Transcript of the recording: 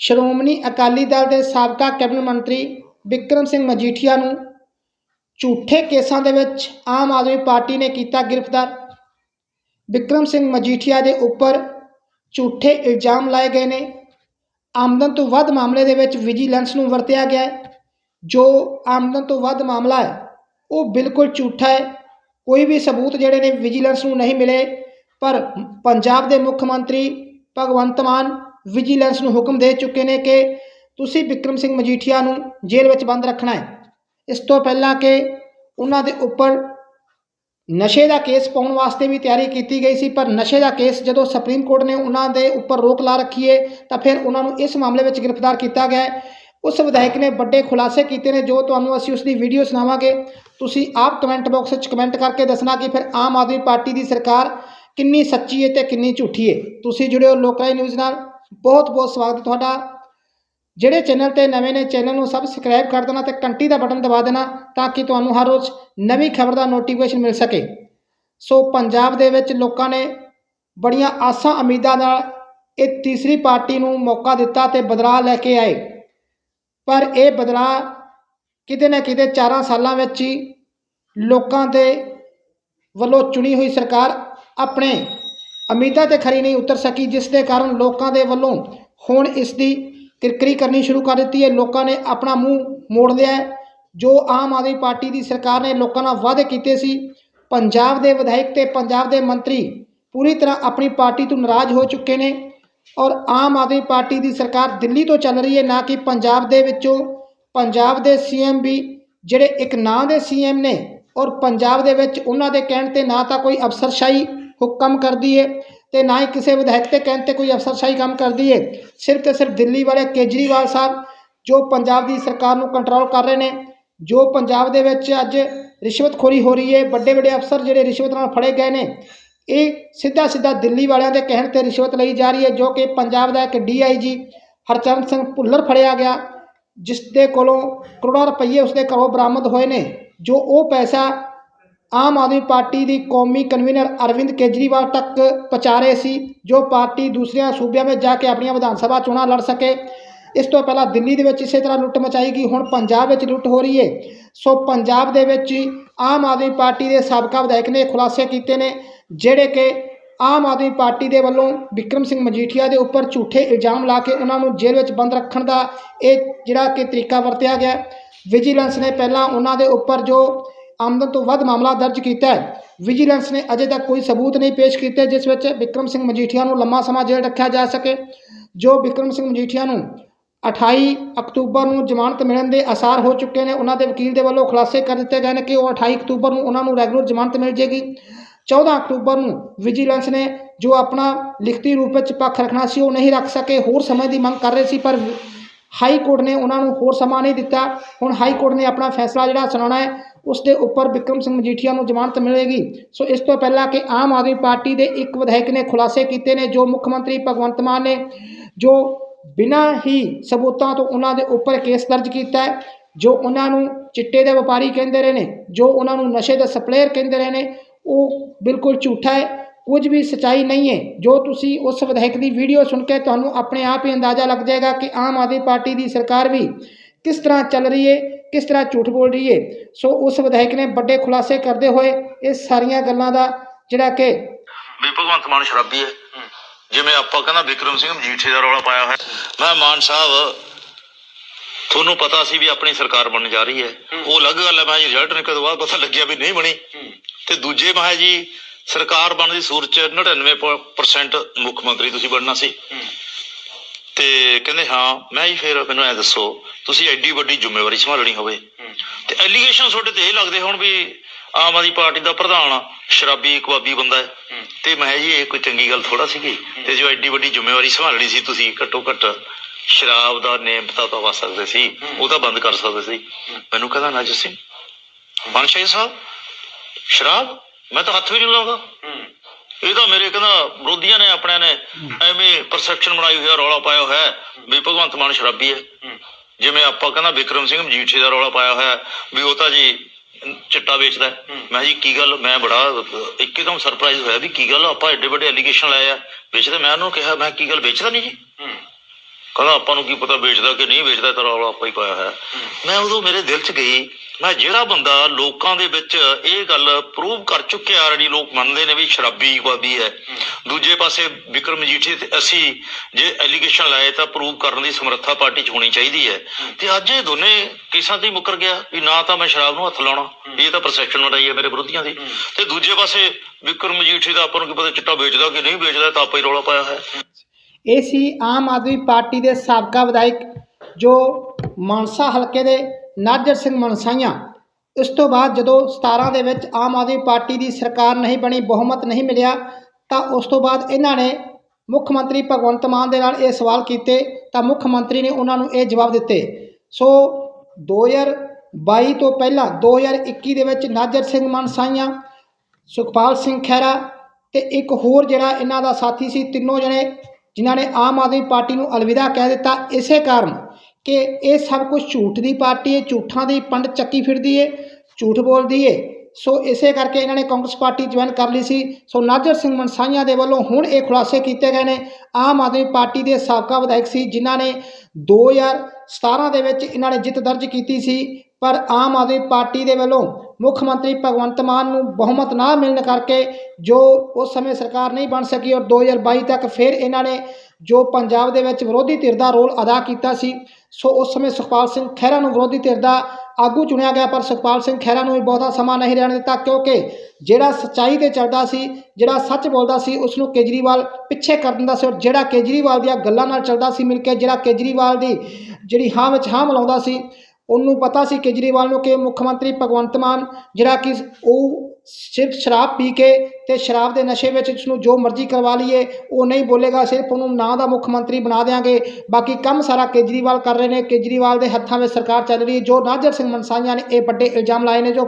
ਸ਼੍ਰੋਮਣੀ ਅਕਾਲੀ ਦਲ ਦੇ ਸਾਬਕਾ ਕੈਬਨਿਟ ਮੰਤਰੀ ਵਿਕਰਮ ਸਿੰਘ ਮਜੀਠੀਆ ਨੂੰ ਝੂਠੇ ਕੇਸਾਂ ਦੇ ਵਿੱਚ ਆਮ ਆਦਮੀ ਪਾਰਟੀ ਨੇ ਕੀਤਾ ਗ੍ਰਿਫਤਾਰ। ਵਿਕਰਮ ਸਿੰਘ ਮਜੀਠੀਆ ਦੇ ਉੱਪਰ ਝੂਠੇ ਇਲਜ਼ਾਮ ਲਾਏ ਗਏ ਨੇ। ਆਮਦਨ ਤੋਂ ਵੱਧ ਮਾਮਲੇ ਦੇ ਵਿੱਚ ਵਿਜੀਲੈਂਸ ਨੂੰ ਵਰਤਿਆ ਗਿਆ ਹੈ। ਜੋ ਆਮਦਨ ਤੋਂ ਵੱਧ ਮਾਮਲਾ ਹੈ, ਉਹ ਬਿਲਕੁਲ ਝੂਠਾ ਹੈ। ਕੋਈ ਵੀ ਸਬੂਤ ਜਿਹੜੇ ਨੇ ਵਿਜੀਲੈਂਸ ਨੂੰ ਨਹੀਂ ਮਿਲੇ। ਪਰ ਪੰਜਾਬ ਦੇ ਮੁੱਖ ਮੰਤਰੀ ਭਗਵੰਤ ਮਾਨ ਵਿਜੀਲੈਂਸ ਨੂੰ ਹੁਕਮ ਦੇ ਚੁੱਕੇ ਨੇ ਕਿ ਤੁਸੀਂ ਵਿਕਰਮ ਸਿੰਘ ਮਜੀਠੀਆ ਨੂੰ ਜੇਲ੍ਹ ਵਿੱਚ ਬੰਦ ਰੱਖਣਾ ਹੈ। ਇਸ ਤੋਂ ਪਹਿਲਾਂ ਕਿ ਉਹਨਾਂ ਦੇ ਉੱਪਰ ਨਸ਼ੇ ਦਾ ਕੇਸ ਪਾਉਣ ਵਾਸਤੇ ਵੀ ਤਿਆਰੀ ਕੀਤੀ ਗਈ ਸੀ, ਪਰ ਨਸ਼ੇ ਦਾ ਕੇਸ ਜਦੋਂ ਸੁਪਰੀਮ ਕੋਰਟ ਨੇ ਉਹਨਾਂ ਦੇ ਉੱਪਰ ਰੋਕ ਲਾ ਰੱਖੀ ਹੈ ਤਾਂ ਫਿਰ ਉਹਨਾਂ ਨੂੰ ਇਸ ਮਾਮਲੇ ਵਿੱਚ ਗ੍ਰਿਫਤਾਰ ਕੀਤਾ ਗਿਆ ਹੈ। ਉਸ ਵਿਧਾਇਕ ਨੇ ਵੱਡੇ ਖੁਲਾਸੇ ਕੀਤੇ ਨੇ, ਜੋ ਤੁਹਾਨੂੰ ਅਸੀਂ ਉਸ ਦੀ ਵੀਡੀਓ ਸੁਣਾਵਾਂਗੇ। ਤੁਸੀਂ ਆਪ ਕਮੈਂਟ ਬਾਕਸ ਵਿੱਚ ਕਮੈਂਟ ਕਰਕੇ ਦੱਸਣਾ ਕਿ ਫਿਰ ਆਮ ਆਦਮੀ ਪਾਰਟੀ ਦੀ ਸਰਕਾਰ ਕਿੰਨੀ ਸੱਚੀ ਹੈ ਤੇ ਕਿੰਨੀ ਝੂਠੀ ਹੈ ਤੁਸੀਂ ਜੁੜਿਓ ਲੋਕਾਈ ਨਿਊਜ਼ ਨਾਲ। ਬਹੁਤ ਬਹੁਤ ਸਵਾਗਤ ਤੁਹਾਡਾ। ਜਿਹੜੇ ਚੈਨਲ ਤੇ ਨਵੇਂ ਨੇ ਚੈਨਲ ਨੂੰ ਸਬਸਕ੍ਰਾਈਬ ਕਰ ਦੇਣਾ ਤੇ ਘੰਟੀ ਦਾ ਬਟਨ ਦਬਾ ਦੇਣਾ ਤਾਂ ਕਿ ਤੁਹਾਨੂੰ ਹਰ ਰੋਜ਼ ਨਵੀਂ ਖਬਰ ਦਾ ਨੋਟੀਫਿਕੇਸ਼ਨ ਮਿਲ ਸਕੇ। ਸੋ ਪੰਜਾਬ ਦੇ ਵਿੱਚ ਲੋਕਾਂ ਨੇ ਬੜੀਆਂ ਆਸਾਂ ਉਮੀਦਾਂ ਨਾਲ ਇਹ ਤੀਸਰੀ ਪਾਰਟੀ ਨੂੰ ਮੌਕਾ ਦਿੱਤਾ ਤੇ ਬਦਲਾਅ ਲੈ ਕੇ ਆਏ। ਪਰ ਇਹ ਬਦਲਾਅ ਕਿਤੇ ਨਾ ਕਿਤੇ 4 ਸਾਲਾਂ ਵਿੱਚ ਹੀ ਲੋਕਾਂ ਦੇ ਵੱਲੋਂ ਚੁਣੀ ਹੋਈ ਸਰਕਾਰ ਆਪਣੇ ਉਮੀਦਾਂ ਤੇ ਖਰੀ ਨਹੀਂ ਉਤਰ ਸਕੀ, ਜਿਸ ਦੇ ਕਾਰਨ ਲੋਕਾਂ ਦੇ ਵੱਲੋਂ ਹੁਣ ਇਸ ਦੀ ਕਿਰਕਰੀ ਕਰਨੀ ਸ਼ੁਰੂ ਕਰ ਦਿੱਤੀ ਹੈ। ਲੋਕਾਂ ਨੇ ਆਪਣਾ ਮੂੰਹ ਮੋੜ ਲਿਆ ਜੋ ਆਮ ਆਦਮੀ ਪਾਰਟੀ ਦੀ ਸਰਕਾਰ ਨੇ ਲੋਕਾਂ ਨਾਲ ਵਾਅਦੇ ਕੀਤੇ ਸੀ, ਪੰਜਾਬ ਦੇ ਵਿਧਾਇਕ ਤੇ ਪੰਜਾਬ ਦੇ ਮੰਤਰੀ ਪੂਰੀ ਤਰ੍ਹਾਂ ਆਪਣੀ ਪਾਰਟੀ ਤੋਂ ਨਾਰਾਜ਼ ਹੋ ਚੁੱਕੇ ਨੇ ਔਰ ਆਮ ਆਦਮੀ ਪਾਰਟੀ ਦੀ ਸਰਕਾਰ ਦਿੱਲੀ ਤੋਂ ਚੱਲ ਰਹੀ ਹੈ, ਨਾ ਕਿ ਪੰਜਾਬ ਦੇ ਵਿੱਚੋਂ। ਪੰਜਾਬ ਦੇ ਸੀਐਮ ਵੀ ਜਿਹੜੇ ਇੱਕ ਨਾਂ ਦੇ ਸੀਐਮ ਨੇ ਔਰ ਪੰਜਾਬ ਦੇ ਵਿੱਚ ਉਹਨਾਂ ਦੇ ਕਹਿਣ ਤੇ ਨਾ ਤਾਂ ਕੋਈ ਅਫਸਰਸ਼ਾਹੀ ਹੁਕਮ ਕਰਦੀ ਹੈ ਤੇ ਨਾ ਹੀ ਕਿਸੇ ਵਿਧਾਇਕ ਦੇ ਕਹਿਣ ਤੇ ਕੋਈ ਅਫਸਰਸ਼ਾਹੀ ਕੰਮ ਕਰਦੀ ਹੈ ਸਿਰਫ ਤੇ ਸਿਰਫ ਦਿੱਲੀ ਵਾਲੇ ਕੇਜਰੀਵਾਲ ਸਾਹਿਬ, ਜੋ ਪੰਜਾਬ ਦੀ ਸਰਕਾਰ ਨੂੰ ਕੰਟਰੋਲ ਕਰ ਰਹੇ ਨੇ, ਜੋ ਪੰਜਾਬ ਦੇ ਵਿੱਚ ਅੱਜ ਰਿਸ਼ਵਤਖੋਰੀ ਹੋ ਰਹੀ ਹੈ ਵੱਡੇ ਵੱਡੇ ਅਫਸਰ ਜਿਹੜੇ ਰਿਸ਼ਵਤ ਨਾਲ ਫੜੇ ਗਏ ਨੇ, ਇਹ ਸਿੱਧਾ ਸਿੱਧਾ ਦਿੱਲੀ ਵਾਲਿਆਂ ਦੇ ਕਹਿਣ ਤੇ ਰਿਸ਼ਵਤ ਲਈ ਜਾ ਰਹੀ ਹੈ ਜੋ ਕਿ ਪੰਜਾਬ ਦਾ ਇੱਕ ਡੀਆਈਜੀ ਹਰਚਰਨ ਸਿੰਘ ਭੁੱਲਰ ਫੜਿਆ ਗਿਆ ਜਿਸ ਦੇ ਕੋਲੋਂ ਕਰੋੜਾਂ ਰੁਪਏ ਉਸਦੇ ਘਰੋਂ ਬਰਾਮਦ ਹੋਏ ਨੇ, ਜੋ ਉਹ ਪੈਸਾ ਆਮ ਆਦਮੀ ਪਾਰਟੀ ਦੀ ਕੌਮੀ ਕਨਵੀਨਰ ਅਰਵਿੰਦ ਕੇਜਰੀਵਾਲ ਤੱਕ ਪਹੁੰਚਾ ਰਹੇ ਸੀ, ਜੋ ਪਾਰਟੀ ਦੂਸਰਿਆਂ ਸੂਬਿਆਂ ਵਿੱਚ ਜਾ ਕੇ ਆਪਣੀਆਂ ਵਿਧਾਨ ਸਭਾ ਚੋਣਾਂ ਲੜ ਸਕੇ। ਇਸ ਤੋਂ ਪਹਿਲਾਂ ਦਿੱਲੀ ਦੇ ਵਿੱਚ ਇਸੇ ਤਰ੍ਹਾਂ ਲੁੱਟ ਮਚਾਈ ਗਈ, ਹੁਣ ਪੰਜਾਬ ਵਿੱਚ ਲੁੱਟ ਹੋ ਰਹੀ ਹੈ। ਸੋ ਪੰਜਾਬ ਦੇ ਵਿੱਚ ਆਮ ਆਦਮੀ ਪਾਰਟੀ ਦੇ ਸਾਬਕਾ ਵਿਧਾਇਕ ਨੇ ਖੁਲਾਸੇ ਕੀਤੇ ਨੇ, ਜਿਹੜੇ ਕਿ ਆਮ ਆਦਮੀ ਪਾਰਟੀ ਦੇ ਵੱਲੋਂ ਵਿਕਰਮ ਸਿੰਘ ਮਜੀਠੀਆ ਦੇ ਉੱਪਰ ਝੂਠੇ ਇਲਜ਼ਾਮ ਲਾ ਕੇ ਉਹਨਾਂ ਨੂੰ ਜੇਲ੍ਹ ਵਿੱਚ ਬੰਦ ਰੱਖਣ ਦਾ ਇਹ ਜਿਹੜਾ ਕਿ ਤਰੀਕਾ ਵਰਤਿਆ ਗਿਆ। ਵਿਜੀਲੈਂਸ ਨੇ ਪਹਿਲਾਂ ਉਹਨਾਂ ਦੇ ਉੱਪਰ ਜੋ ਆਮਦਨ ਤੋਂ ਵੱਧ ਮਾਮਲਾ ਦਰਜ ਕੀਤਾ ਹੈ। ਵਿਜੀਲੈਂਸ ਨੇ ਅਜੇ ਤੱਕ ਕੋਈ ਸਬੂਤ ਨਹੀਂ ਪੇਸ਼ ਕੀਤੇ, ਜਿਸ ਵਿੱਚ ਵਿਕਰਮ ਸਿੰਘ ਮਜੀਠੀਆ ਨੂੰ ਲੰਮਾ ਸਮਾਂ ਜੇਲ੍ਹ ਰੱਖਿਆ ਜਾ ਸਕੇ, ਜੋ ਵਿਕਰਮ ਸਿੰਘ ਮਜੀਠੀਆ ਨੂੰ 28 ਅਕਤੂਬਰ ਨੂੰ ਜ਼ਮਾਨਤ ਮਿਲਣ ਦੇ ਆਸਾਰ ਹੋ ਚੁੱਕੇ ਨੇ। ਉਹਨਾਂ ਦੇ ਵਕੀਲ ਦੇ ਵੱਲੋਂ ਖੁਲਾਸੇ ਕਰ ਦਿੱਤੇ ਗਏ ਨੇ ਕਿ ਉਹ 28 ਅਕਤੂਬਰ ਨੂੰ ਉਹਨਾਂ ਨੂੰ ਰੈਗੂਲਰ ਜ਼ਮਾਨਤ ਮਿਲ ਜੇਗੀ। 14 ਅਕਤੂਬਰ ਨੂੰ ਵਿਜੀਲੈਂਸ ਨੇ ਜੋ ਆਪਣਾ ਲਿਖਤੀ ਰੂਪ ਵਿੱਚ ਪੱਖ ਰੱਖਣਾ ਸੀ, ਉਹ ਨਹੀਂ ਰੱਖ ਸਕੇ। ਹੋਰ ਸਮੇਂ ਦੀ ਮੰਗ ਕਰ ਰਹੇ ਸੀ, ਪਰ ਹਾਈ ਕੋਰਟ ਨੇ ਉਹਨਾਂ ਨੂੰ ਹੋਰ ਸਮਾਂ ਨਹੀਂ ਦਿੱਤਾ। ਹੁਣ ਹਾਈ ਕੋਰਟ ਨੇ ਆਪਣਾ ਫੈਸਲਾ ਜਿਹੜਾ ਸੁਣਾਉਣਾ ਹੈ, ਉਸ ਦੇ ਉੱਪਰ ਵਿਕਰਮ ਸਿੰਘ ਮਜੀਠੀਆ ਨੂੰ ਜ਼ਮਾਨਤ ਮਿਲੇਗੀ। ਸੋ ਇਸ ਤੋਂ ਪਹਿਲਾਂ ਕਿ ਆਮ ਆਦਮੀ ਪਾਰਟੀ ਦੇ ਇੱਕ ਵਿਧਾਇਕ ਨੇ ਖੁਲਾਸੇ ਕੀਤੇ ਨੇ, ਜੋ ਮੁੱਖ ਮੰਤਰੀ ਭਗਵੰਤ ਮਾਨ ਨੇ, ਜੋ ਬਿਨਾਂ ਹੀ ਸਬੂਤਾਂ ਤੋਂ ਉਹਨਾਂ ਦੇ ਉੱਪਰ ਕੇਸ ਦਰਜ ਕੀਤਾ ਹੈ, ਜੋ ਉਹਨਾਂ ਨੂੰ ਚਿੱਟੇ ਦੇ ਵਪਾਰੀ ਕਹਿੰਦੇ ਰਹੇ ਨੇ, ਜੋ ਉਹਨਾਂ ਨੂੰ ਨਸ਼ੇ ਦੇ ਸਪਲੇਅਰ ਕਹਿੰਦੇ ਰਹੇ ਨੇ, ਉਹ ਬਿਲਕੁਲ ਝੂਠਾ ਹੈ। ਕੁਝ ਵੀ ਸਚਾਈ ਨਹੀਂ ਹੈ। ਜੋ ਤੁਸੀਂ ਉਸ ਵਿਧਾਇਕ ਦੀ ਵੀਡੀਓ ਸੁਣ ਕੇ ਤੁਹਾਨੂੰ ਆਪਣੇ ਆਪ ਹੀ ਅੰਦਾਜ਼ਾ ਲੱਗ ਜਾਏਗਾ ਕਿ ਆਮ ਆਦਮੀ ਪਾਰਟੀ ਦੀ ਸਰਕਾਰ ਵੀ ਕਿਸ ਤਰ੍ਹਾਂ ਚੱਲ ਰਹੀ ਹੈ, ਕਿਸ ਤਰ੍ਹਾਂ ਝੂਠ ਬੋਲ ਰਹੀ ਹੈ। ਸੋ ਉਸ ਵਿਧਾਇਕ ਨੇ ਵੱਡੇ ਖੁਲਾਸੇ ਕਰਦੇ ਹੋਏ ਇਹ ਸਾਰੀਆਂ ਗੱਲਾਂ ਦਾ ਜਿਹੜਾ ਕਿ ਵੀ ਭਗਵੰਤ ਮਾਨ ਸ਼ਰਾਬੀ ਹੈ। ਜਿਵੇਂ ਆਪਾਂ ਕਹਿੰਦਾ ਵਿਕਰਮ ਸਿੰਘ ਮਜੀਠੇ ਦਾ ਰੌਲਾ ਪਾਇਆ ਹੋਇਆ। ਮੈਂ ਮਾਨ ਸਾਹਿਬ, ਤੁਹਾਨੂੰ ਪਤਾ ਸੀ ਵੀ ਆਪਣੀ ਸਰਕਾਰ ਬਣਨ ਜਾ ਰਹੀ ਹੈ। ਉਹ ਅਲੱਗ ਗੱਲ ਹੈ, ਮੈਂ ਰਿਜ਼ਲਟ ਨਿਕਲ ਤੋਂ ਬਾਅਦ ਪਤਾ ਲੱਗਿਆ ਵੀ ਨਹੀਂ ਬਣੀ। ਤੇ ਦੂਜੇ ਮੈਂ ਜੀ ਸਰਕਾਰ ਬਣਨ ਦੀ ਸੂਰਤ ਚ 99% ਮੁੱਖ ਮੰਤਰੀ ਤੁਸੀਂ ਬਣਨਾ ਸੀ। ਤੇ ਕਹਿੰਦੇ ਹਾਂ ਮੈਂ ਜੀ ਫਿਰ ਮੈਨੂੰ ਐ ਦੱਸੋ ਤੁਸੀਂ ਐਡੀ ਵੱਡੀ ਜ਼ਿੰਮੇਵਾਰੀ ਸੰਭਾਲਣੀ ਹੋਵੇ। ਤੇ ਐਲੀਗੇਸ਼ਨ ਤੁਹਾਡੇ ਤੇ ਇਹ ਲੱਗਦੇ ਹੁਣ ਵੀ ਆਮ ਆਦਮੀ ਪਾਰਟੀ ਦਾ ਪ੍ਰਧਾਨ ਸ਼ਰਾਬੀ ਕਬਾਬੀ ਬੰਦਾ ਹੈ। ਤੇ ਮੈਂ ਜੀ ਇਹ ਕੋਈ ਚੰਗੀ ਗੱਲ ਥੋੜਾ ਸੀਗੀ। ਤੇ ਜੋ ਐਡੀ ਵੱਡੀ ਜ਼ਿੰਮੇਵਾਰੀ ਸੰਭਾਲਣੀ ਸੀ ਤੁਸੀਂ ਘੱਟੋ ਘੱਟ ਸ਼ਰਾਬ ਦਾ ਨੇਮ ਪਤਾ ਤਾਂ ਵਾ ਸਕਦੇ ਸੀ ਉਹ ਤਾਂ ਬੰਦ ਕਰ ਸਕਦੇ ਸੀ। ਮੈਨੂੰ ਕਹਿੰਦਾ ਨਾਜਰ ਸਿੰਘ ਮਨਸ਼ਾਹੀ ਸਾਹਿਬ ਸ਼ਰਾਬ ਮੈਂ ਤਾਂ ਹੱਥ ਵੀ ਨਹੀਂ ਲਾਉਂਦਾ। ਇਹ ਤਾਂ ਮੇਰੇ ਕਹਿੰਦਾ ਵਿਰੋਧੀਆਂ ਨੇ ਆਪਣਿਆਂ ਨੇ ਐਵੇਂ ਪਰਸੈਪਸ਼ਨ ਬਣਾਈ ਹੋਈ ਆ ਰੌਲਾ ਪਾਇਆ ਹੋਇਆ ਹੈ ਵੀ ਭਗਵੰਤ ਮਾਨ ਸ਼ਰਾਬੀ ਹੈ। ਜਿਵੇਂ ਆਪਾਂ ਕਹਿੰਦਾ ਵਿਕਰਮ ਸਿੰਘ ਮਜੀਠੇ ਦਾ ਰੌਲਾ ਪਾਇਆ ਹੋਇਆ ਵੀ ਉਹ ਤਾਂ ਜੀ ਚਿੱਟਾ ਵੇਚਦਾ। ਮੈਂ ਜੀ ਕੀ ਗੱਲ ਮੈਂ ਬੜਾ ਇੱਕਦਮ ਸਰਪ੍ਰਾਈਜ਼ ਹੋਇਆ ਵੀ ਕੀ ਗੱਲ ਆਪਾਂ ਐਡੇ ਵੱਡੇ ਐਲੀਗੇਸ਼ਨ ਲਾਏ ਆ। ਵੇਚਦਾ ਮੈਂ ਉਹਨੂੰ ਕਿਹਾ ਮੈਂ ਕੀ ਗੱਲ ਵੇਚਦਾ ਨਹੀਂ ਜੀ? ਕਹਿੰਦਾ ਆਪਾਂ ਨੂੰ ਕੀ ਪਤਾ ਵੇਚਦਾ ਕਿ ਨਹੀਂ ਵੇਚਦਾ ਤਾਂ ਰੌਲਾ ਆਪਾਂ ਹੀ ਪਾਇਆ ਹੋਇਆ। ਮੈਂ ਉਦੋਂ ਮੇਰੇ ਦਿਲ 'ਚ ਗਈ, ਮੈਂ ਜਿਹੜਾ ਬੰਦਾ ਲੋਕਾਂ ਦੇ ਵਿੱਚ ਇਹ ਗੱਲ ਪ੍ਰੂਵ ਕਰ ਚੁੱਕਿਆ ਆਲਰੇਡੀ ਲੋਕ ਮੰਨਦੇ ਨੇ ਵੀ ਸ਼ਰਾਬੀ ਬਾਬੀ ਹੈ। ਦੂਜੇ ਪਾਸੇ ਵਿਕਰਮ ਮਜੀਠੀ ਤੇ ਅਸੀਂ ਜੇ ਐਲੀਗੇਸ਼ਨ ਲਾਏ ਤਾਂ ਪ੍ਰੂਵ ਕਰਨ ਦੀ ਸਮਰੱਥਾ ਪਾਰਟੀ 'ਚ ਹੋਣੀ ਚਾਹੀਦੀ ਹੈ। ਤੇ ਅੱਜ ਇਹ ਦੋਨੇ ਕੇਸਾਂ ਤੇ ਹੀ ਮੁੱਕਰ ਗਿਆ ਵੀ ਨਾ ਤਾਂ ਮੈਂ ਸ਼ਰਾਬ ਨੂੰ ਹੱਥ ਲਾਉਣਾ, ਇਹ ਤਾਂ ਪਰਸੈਪਸ਼ਨ ਬਣਾਈ ਹੈ ਮੇਰੇ ਵਿਰੋਧੀਆਂ ਦੀ। ਤੇ ਦੂਜੇ ਪਾਸੇ ਵਿਕਰਮ ਮਜੀਠੀ ਦਾ ਆਪਾਂ ਨੂੰ ਕੀ ਪਤਾ ਚਿੱਟਾ ਵੇਚਦਾ ਕਿ ਨਹੀਂ ਵੇਚਦਾ, ਤਾਂ ਆਪਾਂ ਹੀ ਰੌਲਾ ਪਾਇਆ ਹੈ ਇਹ ਸੀ ਆਮ ਆਦਮੀ ਪਾਰਟੀ ਦੇ ਸਾਬਕਾ ਵਿਧਾਇਕ ਜੋ ਮਾਨਸਾ ਹਲਕੇ ਦੇ ਨਾਜਰ ਸਿੰਘ ਮਨਸਾਈਆਂ। ਇਸ ਤੋਂ ਬਾਅਦ ਜਦੋਂ 17 ਦੇ ਵਿੱਚ ਆਮ ਆਦਮੀ ਪਾਰਟੀ ਦੀ ਸਰਕਾਰ ਨਹੀਂ ਬਣੀ, ਬਹੁਮਤ ਨਹੀਂ ਮਿਲਿਆ, ਤਾਂ ਉਸ ਤੋਂ ਬਾਅਦ ਇਹਨਾਂ ਨੇ ਮੁੱਖ ਮੰਤਰੀ ਭਗਵੰਤ ਮਾਨ ਦੇ ਨਾਲ ਇਹ ਸਵਾਲ ਕੀਤੇ, ਤਾਂ ਮੁੱਖ ਮੰਤਰੀ ਨੇ ਉਹਨਾਂ ਨੂੰ ਇਹ ਜਵਾਬ ਦਿੱਤੇ। ਸੋ 2022 ਤੋਂ ਪਹਿਲਾਂ 2021 ਦੇ ਵਿੱਚ ਨਾਜਰ ਸਿੰਘ ਮਨਸਾਈਆਂ, ਸੁਖਪਾਲ ਸਿੰਘ ਖਹਿਰਾ ਤੇ ਇੱਕ ਹੋਰ ਜਿਹੜਾ ਇਹਨਾਂ ਦਾ ਸਾਥੀ ਸੀ, ਤਿੰਨੋਂ ਜਣੇ ਜਿਨ੍ਹਾਂ ਨੇ ਆਮ ਆਦਮੀ ਪਾਰਟੀ ਨੂੰ ਅਲਵਿਦਾ ਕਹਿ ਦਿੱਤਾ, ਇਸੇ ਕਾਰਨ ਕਿ ਇਹ ਸਭ ਕੁਝ ਝੂਠ ਦੀ ਪਾਰਟੀ ਹੈ, ਝੂਠਾਂ ਦੀ ਪੰਡ ਚੱਕੀ ਫਿਰਦੀ ਹੈ, ਝੂਠ ਬੋਲਦੀ ਹੈ। ਸੋ ਇਸੇ ਕਰਕੇ ਇਹਨਾਂ ਨੇ ਕਾਂਗਰਸ ਪਾਰਟੀ ਜੁਆਇਨ ਕਰ ਲਈ ਸੀ। ਸੋ ਨਾਜਰ ਸਿੰਘ ਮਨਸਾਈਆਂ ਦੇ ਵੱਲੋਂ ਹੁਣ ਇਹ ਖੁਲਾਸੇ ਕੀਤੇ ਗਏ ਨੇ। ਆਮ ਆਦਮੀ ਪਾਰਟੀ ਦੇ ਸਾਬਕਾ ਵਿਧਾਇਕ ਸੀ, ਜਿਨ੍ਹਾਂ ਨੇ 2017 ਦੇ ਵਿੱਚ ਇਹਨਾਂ ਨੇ ਜਿੱਤ ਦਰਜ ਕੀਤੀ ਸੀ। ਪਰ ਆਮ ਆਦਮੀ ਪਾਰਟੀ ਦੇ ਵੱਲੋਂ ਮੁੱਖ ਮੰਤਰੀ ਭਗਵੰਤ ਮਾਨ ਨੂੰ ਬਹੁਮਤ ਨਾ ਮਿਲਣ ਕਰਕੇ ਜੋ ਉਸ ਸਮੇਂ ਸਰਕਾਰ ਨਹੀਂ ਬਣ ਸਕੀ ਔਰ 2022 ਤੱਕ ਫਿਰ ਇਹਨਾਂ ਨੇ ਜੋ ਪੰਜਾਬ ਦੇ ਵਿੱਚ ਵਿਰੋਧੀ ਧਿਰ ਦਾ ਰੋਲ ਅਦਾ ਕੀਤਾ ਸੀ, ਸੋ ਉਸ ਸਮੇਂ ਸੁਖਪਾਲ ਸਿੰਘ ਖਹਿਰਾ ਨੂੰ ਵਿਰੋਧੀ ਧਿਰ ਦਾ ਆਗੂ ਚੁਣਿਆ ਗਿਆ, ਪਰ ਸੁਖਪਾਲ ਸਿੰਘ ਖਹਿਰਾ ਨੂੰ ਵੀ ਬਹੁਤਾ ਸਮਾਂ ਨਹੀਂ ਰਹਿਣ ਦਿੱਤਾ ਕਿਉਂਕਿ ਜਿਹੜਾ ਸੱਚਾਈ ਤੇ ਚੱਲਦਾ ਸੀ, ਜਿਹੜਾ ਸੱਚ ਬੋਲਦਾ ਸੀ ਉਸ ਨੂੰ ਕੇਜਰੀਵਾਲ ਪਿੱਛੇ ਕਰ ਦਿੰਦਾ ਸੀ ਔਰ ਜਿਹੜਾ ਕੇਜਰੀਵਾਲ ਦੀਆਂ ਗੱਲਾਂ ਨਾਲ ਚੱਲਦਾ ਸੀ ਮਿਲ ਕੇ, ਜਿਹੜਾ ਕੇਜਰੀਵਾਲ ਦੀ ਜਿਹੜੀ ਹਾਂ ਵਿੱਚ ਹਾਂ ਮਿਲਾਉਂਦਾ ਸੀ ਉਹਨੂੰ ਪਤਾ ਸੀ ਕੇਜਰੀਵਾਲ ਨੂੰ ਕਿ ਮੁੱਖ ਮੰਤਰੀ ਭਗਵੰਤ ਮਾਨ ਜਿਹੜਾ ਕਿ ਉਹ ਸਿਰਫ ਸ਼ਰਾਬ ਪੀ ਕੇ ਤੇ ਸ਼ਰਾਬ ਦੇ ਨਸ਼ੇ ਵਿੱਚ ਉਸ ਨੂੰ ਜੋ ਮਰਜ਼ੀ ਕਰਵਾ ਲਈਏ, ਉਹ ਨਹੀਂ ਬੋਲੇਗਾ, ਸਿਰਫ ਉਹਨੂੰ ਨਾਂ ਦਾ ਮੁੱਖ ਮੰਤਰੀ ਬਣਾ ਦੇਾਂਗੇ ਬਾਕੀ ਕੰਮ ਸਾਰਾ ਕੇਜਰੀਵਾਲ ਕਰ ਰਹੇ ਨੇ। ਕੇਜਰੀਵਾਲ ਦੇ ਹੱਥਾਂ ਵਿੱਚ ਸਰਕਾਰ ਚੱਲ ਰਹੀ ਹੈ। ਜੋ ਨਾਜਰ ਸਿੰਘ ਮਨਸਾਈਆਂ ਨੇ ਇਹ ਵੱਡੇ ਇਲਜ਼ਾਮ ਲਾਏ ਨੇ, ਜੋ